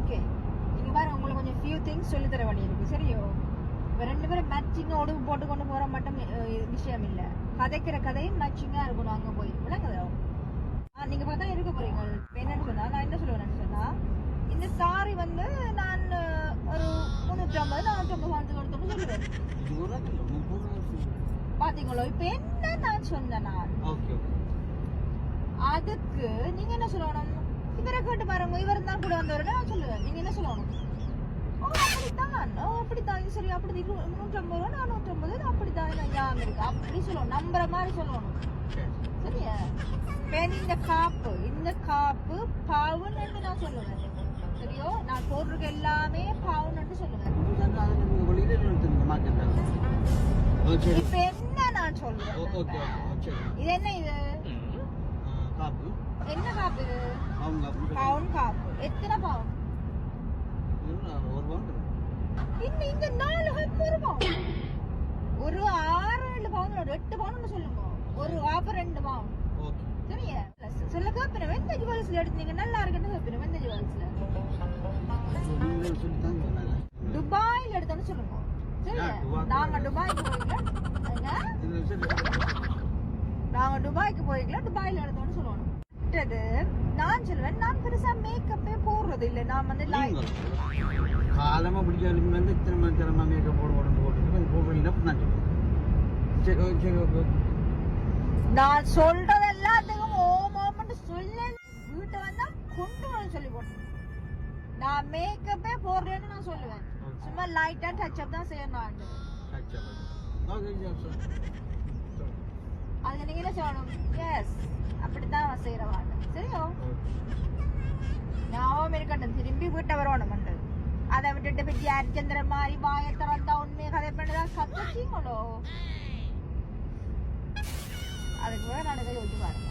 Okay நீங்க பாருங்க உங்களுக்கு கொஞ்சம் ஃபியூ திங்ஸ் சொல்லி தர வேண்டி சரியோ? இப்ப ரெண்டு பேரும் மேட்சிங் உடம்பு போட்டு கொண்டு போற மட்டும் விஷயம் இல்ல. கதைக்கிற கதையும் மேட்சிங்கா இருக்கணும் அங்க போய். விளங்குதோ? ஆ, நீங்க பார்த்தா இருக்க இப்ப என்னன்னு சொன்னா நான் என்ன சொல்லுவேன்னு சொன்னா இந்த சாரி வந்து நான் ஒரு முன்னூற்றி ஐம்பது நானூற்றி ஐம்பது சொல்லுவேன். பாத்தீங்களோ? இப்ப என்ன நான் சொன்னேன் நான் அதுக்கு நீங்க என்ன சொல்லணும்? இவரை கேட்டு பாருங்க. இவர் தான் கூட வந்தவரை. சொல்லுவேன் என்ன சொல்லணும்? ஓ அப்படித்தான். ஓ அப்படித்தான். இது சரி அப்படி ஐம்பது ரூபா நானூற்றி ஐம்பது இது அப்படித்தான். ஞாபகம் இருக்கு அப்படி சொல்லணும். நம்புற மாதிரி சொல்லணும். சரி சரியா? பெண் இந்த காப்பு இந்த காப்பு பவுன்னு நான் சொல்லுவேன். சரியோ? நான் போடுறது எல்லாமே சொல்லுவேன் மார்க்கெட்டில் ஓ சரி இப்ப என்ன நான் சொல்லுவேன் சரி. இது என்ன இது? என்ன காப்பு? இது பவுன் காப்பு. எத்தனை பவுன் ஒரு பவுன் இருக்கு. இந்த இந்த நாலு ஹப் ஒரு ஆறு ஏழு பவுன் ஒரு எட்டு பவுன் சொல்லுங்க. ஒரு ஆப்பர் ரெண்டு பவுன் ஓகே. சரியா? சொல்ல கேப்பின. வெந்த ஜுவல்ஸ்ல எடுத்தீங்க நல்லா இருக்குன்னு கேப்பின வெந்த ஜுவல்ஸ்ல துபாயில எடுத்தோன்னு சொல்லுங்க. சரியா? ஆ, துபாய். நாங்க துபாய்க்கு போய்க்கல. இது சரி நாங்க துபாய்க்கு போய்க்கல துபாயில எடுத்தோன்னு சொல்லணும். நான் சொல்லுவேன் நான் பெருசா நான் வந்து நீங்கள் காலமாக பிடிச்சாலும் வந்து இத்தனை மணி திறமை மேக்கப் போட உடம்பு போட்டுட்டு போடுறீங்கன்னா நான் சரி ஓகே சரி ஓகே ஓகே நான் சொல்றது எல்லாத்துக்கும் ஓம் ஓம்னு சொல்ல. வீட்டை வந்தா கொண்டு வர சொல்லி போட்டு நான் மேக்கப்பே போடுறேன்னு நான் சொல்லுவேன். சும்மா லைட்டா டச் அப் தான் செய்யணும் நான். ஓகே சரி அதுக்கு நீங்க என்ன சொல்லணும் எஸ் அப்படித்தான் செய்யறவான் சரியோ? வீட்டை வரணும் அதை விட்டுட்டு போய் ஹரிச்சந்திர மாதிரி வாயை திறந்தா உண்மையை கதை பண்ணதா? கத்தச்சிங்களோ அதுக்கு வேற நடக்க யோசிச்சு பாருங்க.